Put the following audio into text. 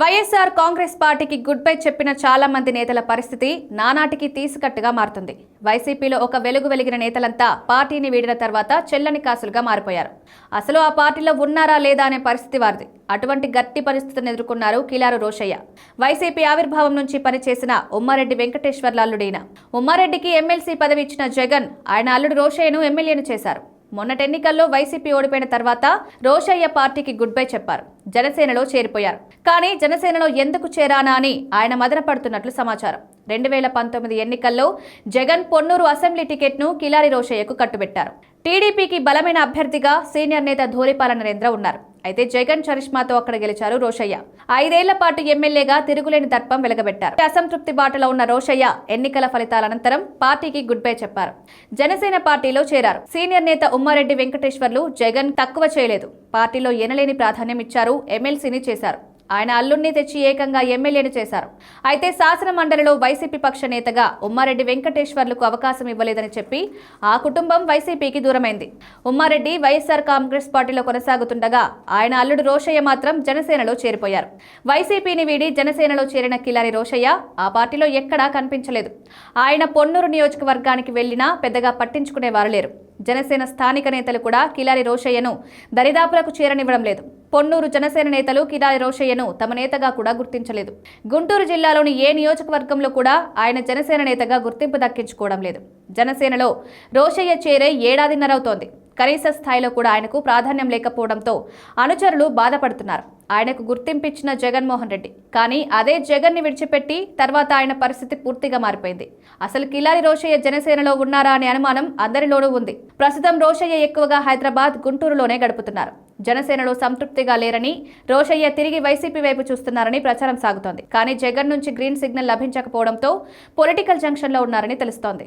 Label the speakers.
Speaker 1: వైఎస్ఆర్ కాంగ్రెస్ పార్టీకి good bye చెప్పిన చాలా మంది నేతల పరిస్థితి నానాటికి తీసుకట్టుగా మారుతుంది. వైసీపీలో ఒక వెలుగు వెలిగిన నేతలంతా పార్టీని వీడిన తర్వాత చెల్లని కాసులుగా మారిపోయారు. అసలు ఆ పార్టీలో ఉన్నారా లేదా అనే పరిస్థితి వారిది. అటువంటి గట్టి పరిస్థితిని ఎదుర్కొన్నారు కిలారు రోషయ్య. వైసీపీ ఆవిర్భావం నుంచి పనిచేసిన ఉమ్మారెడ్డి వెంకటేశ్వర్ల అల్లుడైన ఉమ్మారెడ్డికి ఎమ్మెల్సీ పదవి ఇచ్చిన జగన్ ఆయన అల్లుడు రోషయ్యను ఎమ్మెల్యేను చేశారు. మొన్నటి ఎన్నికల్లో వైసీపీ ఓడిపోయిన తర్వాత రోషయ్య పార్టీకి గుడ్ బై చెప్పారు. జనసేనలో చేరిపోయారు. కానీ జనసేనలో ఎందుకు చేరానా అని ఆయన మదన పడుతున్నట్లు సమాచారం. రెండు వేల పంతొమ్మిది ఎన్నికల్లో జగన్ పొన్నూరు అసెంబ్లీ టికెట్ను కిలారి రోషయ్యకు కట్టుబెట్టారు. టీడీపీకి బలమైన అభ్యర్థిగా సీనియర్ నేత ధూళిపాల నరేంద్ర ఉన్నారు. అయితే జగన్ చరిష్మాతో అక్కడ గెలిచారు రోషయ్య. ఐదేళ్ళ పాటు ఎమ్మెల్యేగా తిరుగులేని దర్పం వెలగబెట్టారు. అసంతృప్తి బాటలో ఉన్న రోషయ్య ఎన్నికల ఫలితాల అనంతరం పార్టీకి గుడ్ బై చెప్పారు. జనసేన పార్టీలో చేరారు. సీనియర్ నేత ఉమ్మారెడ్డి వెంకటేశ్వర్లు జగన్ తక్కువ చేయలేదు. పార్టీలో ఎనలేని ప్రాధాన్యం ఇచ్చారు. ఎమ్మెల్సీని చేశారు. ఆయన అల్లుణ్ణి తెచ్చి ఏకంగా ఎమ్మెల్యేను చేశారు. అయితే శాసన మండలిలో వైసీపీ పక్ష నేతగా ఉమ్మారెడ్డి వెంకటేశ్వర్లకు అవకాశం ఇవ్వలేదని చెప్పి ఆ కుటుంబం వైసీపీకి దూరమైంది. ఉమ్మారెడ్డి వైఎస్ఆర్ కాంగ్రెస్ పార్టీలో కొనసాగుతుండగా ఆయన అల్లుడు రోషయ్య మాత్రం జనసేనలో చేరిపోయారు. వైసీపీని వీడి జనసేనలో చేరిన కిలారి రోషయ్య ఆ పార్టీలో ఎక్కడా కనిపించలేదు. ఆయన పొన్నూరు నియోజకవర్గానికి వెళ్ళినా పెద్దగా పట్టించుకునేవారు లేరు. జనసేన స్థానిక నేతలు కూడా కిలారి రోషయ్యను దరిదాపులకు చేరనివ్వడం లేదు. పొన్నూరు జనసేన నేతలు కిలారి రోషయ్యను తమ నేతగా కూడా గుర్తించలేదు. గుంటూరు జిల్లాలోని ఏ నియోజకవర్గంలో కూడా ఆయన జనసేన నేతగా గుర్తింపు దక్కించుకోవడం లేదు. జనసేనలో రోషయ్య చేరే ఏడాదిన్నరవుతోంది కనీస స్థాయిలో కూడా ఆయనకు ప్రాధాన్యం లేకపోవడంతో అనుచరులు బాధపడుతున్నారు. ఆయనకు గుర్తింపిచ్చిన జగన్మోహన్ రెడ్డి. కానీ అదే జగన్ని విడిచిపెట్టి తర్వాత ఆయన పరిస్థితి పూర్తిగా మారిపోయింది. అసలు కిలారి రోషయ్య జనసేనలో ఉన్నారా అనే అనుమానం అందరిలోనూ ఉంది. ప్రస్తుతం రోషయ్య ఎక్కువగా హైదరాబాద్ గుంటూరులోనే గడుపుతున్నారు. జనసేనలో సంతృప్తిగా లేరని రోషయ్య తిరిగి వైసీపీ వైపు చూస్తున్నారని ప్రచారం సాగుతోంది. కానీ జగన్ నుంచి గ్రీన్ సిగ్నల్ లభించకపోవడంతో పొలిటికల్ జంక్షన్లో ఉన్నారని తెలుస్తోంది.